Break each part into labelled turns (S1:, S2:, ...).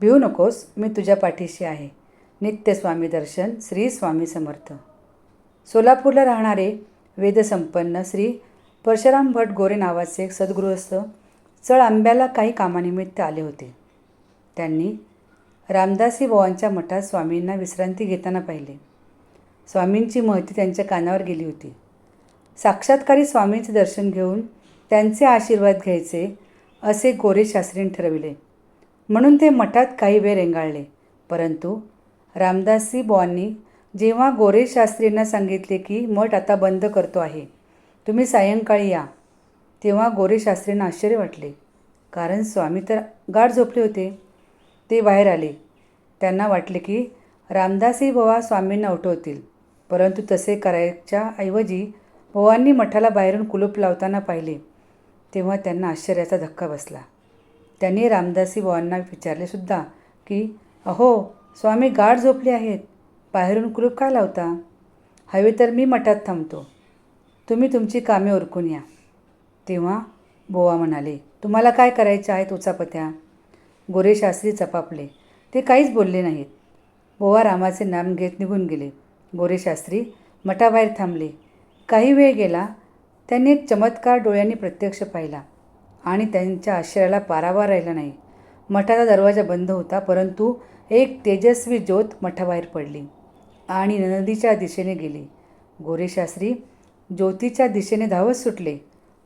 S1: भिवू नकोस मी तुझ्या पाठीशी आहे. नित्य स्वामी दर्शन श्री स्वामी समर्थ. सोलापूरला राहणारे वेदसंपन्न श्री परशुराम भट गोरे नावाचे एक सद्गृहस्थ चळ आंब्याला काही कामानिमित्त आले होते. त्यांनी रामदासी बोवांच्या मठात स्वामींना विश्रांती घेताना पाहिले. स्वामींची महती त्यांच्या कानावर गेली होती. साक्षात्कारी स्वामींचे दर्शन घेऊन त्यांचे आशीर्वाद घ्यायचे असे गोरे शास्त्रींनी ठरविले. म्हणून ते मठात काही वेळ रेंगाळले. परंतु रामदासी बुवांनी जेव्हा गोरे शास्त्रींना सांगितले की मठ आता बंद करतो आहे तुम्ही सायंकाळी या तेव्हा गोरे शास्त्रींना आश्चर्य वाटले. कारण स्वामी तर गाढ झोपले होते. ते बाहेर आले. त्यांना वाटले की रामदासी बुवा स्वामींना उठवतील. परंतु तसे करायच्या ऐवजी बुवांनी मठाला बाहेरून कुलूप लावताना पाहिले तेव्हा त्यांना आश्चर्याचा धक्का बसला. त्यांनी रामदासी बुवांना विचारले सुद्धा की अहो स्वामी गाढ झोपले आहेत. बाहेरून कुलूप काय लावता? हवे तर मी मठात थांबतो. तुम्ही तुमची कामे ओरखून या. तेव्हा बोवा म्हणाले तुम्हाला काय करायचे आहे उचापत्या गोरे शास्त्री चपापले ते काहीच बोलले नाहीत. बोवा रामाचे नाम घेत निघून गेले. गोरे शास्त्री मठाबाहेर थांबले. काही वेळ गेला त्यांनी एक चमत्कार डोळ्यांनी प्रत्यक्ष पाहिला. आणि त्यांच्या आश्चर्याला पारावार राहिला नाही. मठाचा दरवाजा बंद होता परंतु एक तेजस्वी ज्योत मठाबाहेर पडली आणि नदीच्या दिशेने गेली. गोरेशास्त्री ज्योतीच्या दिशेने धावत सुटले.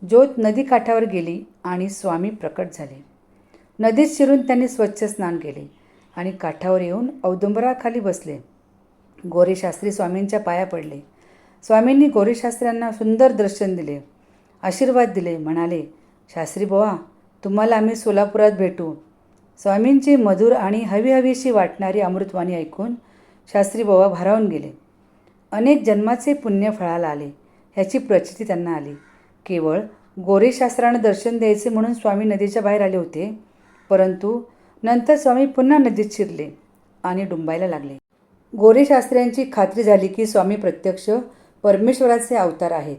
S1: ज्योत नदी काठावर गेली आणि स्वामी प्रकट झाले. नदीत शिरून त्यांनी स्वच्छ स्नान केले आणि काठावर येऊन औदुंबराखाली बसले. गोरेशास्त्री स्वामींच्या पाया पडले. स्वामींनी गोरेशास्त्र्यांना सुंदर दर्शन दिले आशीर्वाद दिले म्हणाले शास्त्री बुवा तुम्हाला आम्ही सोलापुरात भेटू. स्वामींची मधुर आणि हवीहवीशी वाटणारी अमृतवाणी ऐकून शास्त्री बुवा भारावून गेले. अनेक जन्माचे पुण्य फळाला आले ह्याची प्रचिती त्यांना आली. केवळ गोरेशास्त्रानं दर्शन द्यायचे म्हणून स्वामी नदीच्या बाहेर आले होते परंतु नंतर स्वामी पुन्हा नदीत शिरले आणि डुंबायला लागले. गोरेशास्त्र्यांची खात्री झाली की स्वामी प्रत्यक्ष परमेश्वराचे अवतार आहेत.